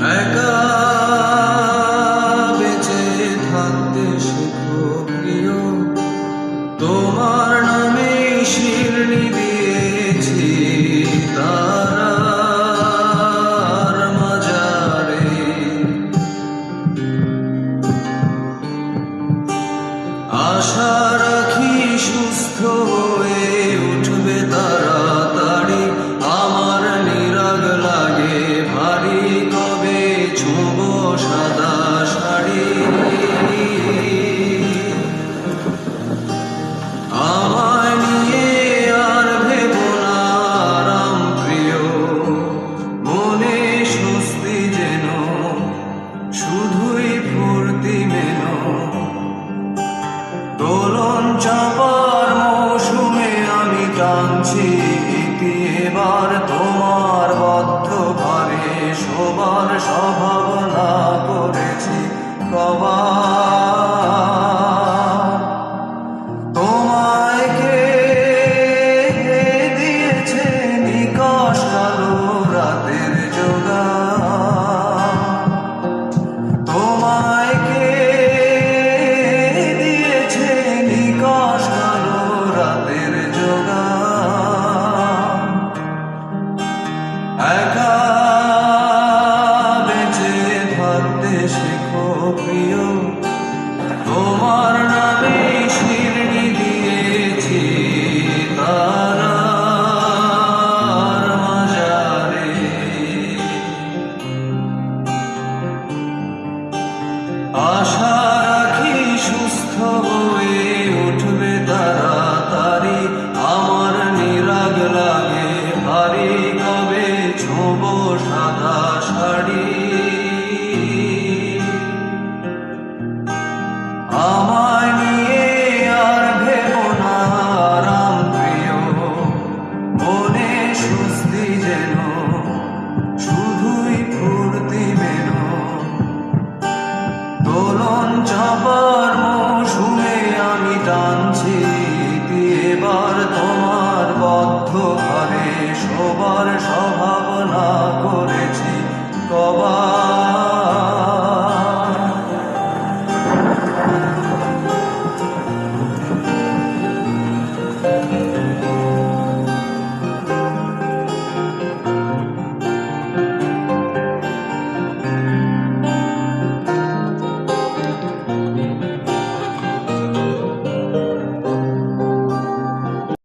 I go. দোলন চাপার মৌসুমে আমি টানছি আশা রাখি সুস্থ সবার স্বভাবনা করেছি কবার।